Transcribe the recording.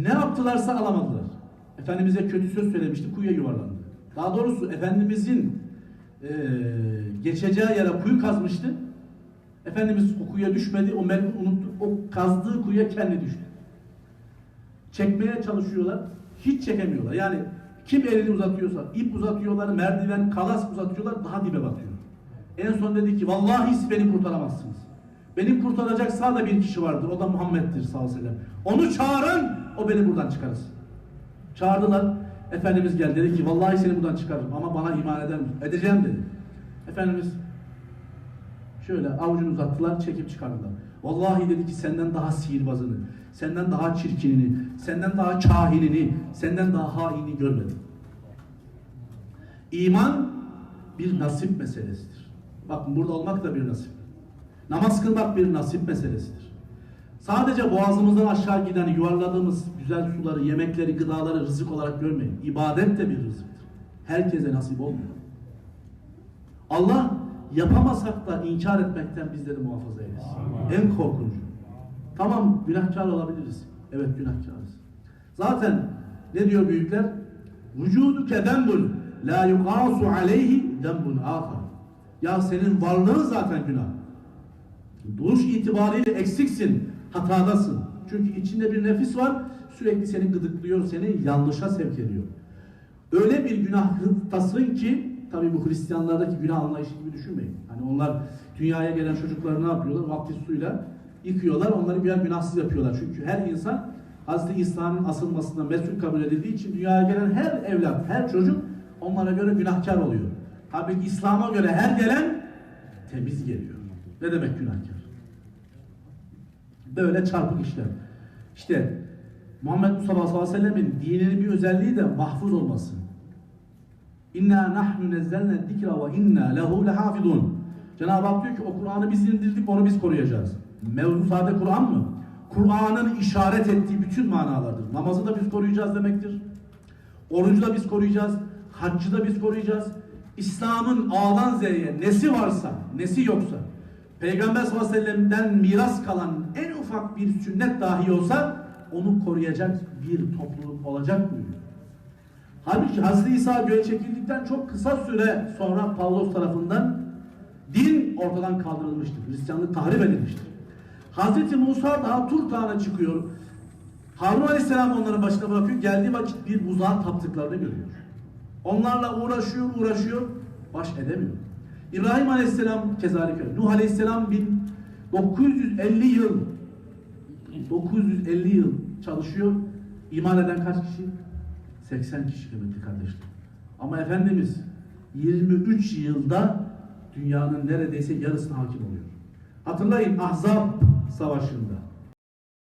Ne yaptılarsa alamadılar. Efendimiz'e kötü söz söylemişti, kuyuya yuvarlandı. Daha doğrusu Efendimiz'in eee, geçeceği yere kuyu kazmıştı. Efendimiz o kuyuya düşmedi, o melun unuttu. O kazdığı kuyuya kendi düştü. Çekmeye çalışıyorlar, hiç çekemiyorlar. Yani kim elini uzatıyorsa, ip uzatıyorlar, merdiven, kalas uzatıyorlar, daha dibe batıyor. En son dedi ki, vallahi siz beni kurtaramazsınız. Beni kurtaracak sağda bir kişi vardır, o da Muhammed'dir sallallahu aleyhi. Onu çağırın, o beni buradan çıkarırsın. Çağırdılar, Efendimiz geldi dedi ki, vallahi seni buradan çıkarırım ama bana iman eder misin? Edeceğim dedi. Efendimiz Şöyle avucunu uzattılar, çekip çıkardılar. Vallahi dedi ki senden daha sihirbazını, senden daha çirkinini, senden daha kahinini, senden daha haini görmedim. İman bir nasip meselesidir. Bakın burada olmak da bir nasip. Namaz kılmak bir nasip meselesidir. Sadece boğazımızdan aşağı giden yuvarladığımız güzel suları, yemekleri, gıdaları rızık olarak görmeyin. İbadet de bir rızıktır. Herkese nasip olmuyor. Allah yapamasak da inkar etmekten bizleri muhafaza eylesin. En korkuncu. Tamam günahkar olabiliriz. Evet günahkarız. Zaten ne diyor büyükler? Vücuduke dembun la yuqasu aleyhi dembun ahar. Ya senin varlığın zaten günah. Duruş itibariyle eksiksin, hatadasın. Çünkü içinde bir nefis var, sürekli seni gıdıklıyor, seni yanlışa sevk ediyor. Öyle bir günahtasın ki, tabi bu Hristiyanlardaki günah anlayışı gibi düşünmeyin. Hani onlar dünyaya gelen çocukları ne yapıyorlar? Vaftiz suyla yıkıyorlar, onları güya günahsız yapıyorlar. Çünkü her insan Hazreti İsa'nın asılmasından mesul kabul edildiği için dünyaya gelen her evlat, her çocuk onlara göre günahkar oluyor. Tabi İslam'a göre her gelen temiz geliyor. Ne demek günahkar? Böyle çarpık işler. İşte Muhammed Mustafa sallallahu aleyhi ve sellemin dininin bir özelliği de mahfuz olması. İnna nahnu nezzelne zikra ve inna lehu lehafidun. Cenab-ı Hak diyor ki o Kur'an'ı biz indirdik onu biz koruyacağız. Mevzu sade Kur'an mı? Kur'an'ın işaret ettiği bütün manalardır. Namazı da biz koruyacağız demektir. Orucu da biz koruyacağız. Haccı da biz koruyacağız. İslam'ın A'dan Z'ye nesi varsa, nesi yoksa, Peygamber sallallahu aleyhi ve sellem'den miras kalan en ufak bir sünnet dahi olsa onu koruyacak bir topluluk olacak buyuruyor. Halbuki Hazreti İsa göğe çekildikten çok kısa süre sonra Pavlos tarafından din ortadan kaldırılmıştır. Hristiyanlık tahrip edilmiştir. Hazreti Musa daha Tur Dağı'na çıkıyor. Harun Aleyhisselam onları başına bırakıyor. Geldiği vakit bir buzağa taptıklarını görüyor. Onlarla uğraşıyor, uğraşıyor. Baş edemiyor. İbrahim Aleyhisselam kezalika. Nuh Aleyhisselam 1950 yıl 950 yıl çalışıyor. İman eden kaç kişi? 80 kişi kıymetli kardeşler. Ama Efendimiz 23 yılda dünyanın neredeyse yarısına hakim oluyor. Hatırlayın Ahzab Savaşı'nda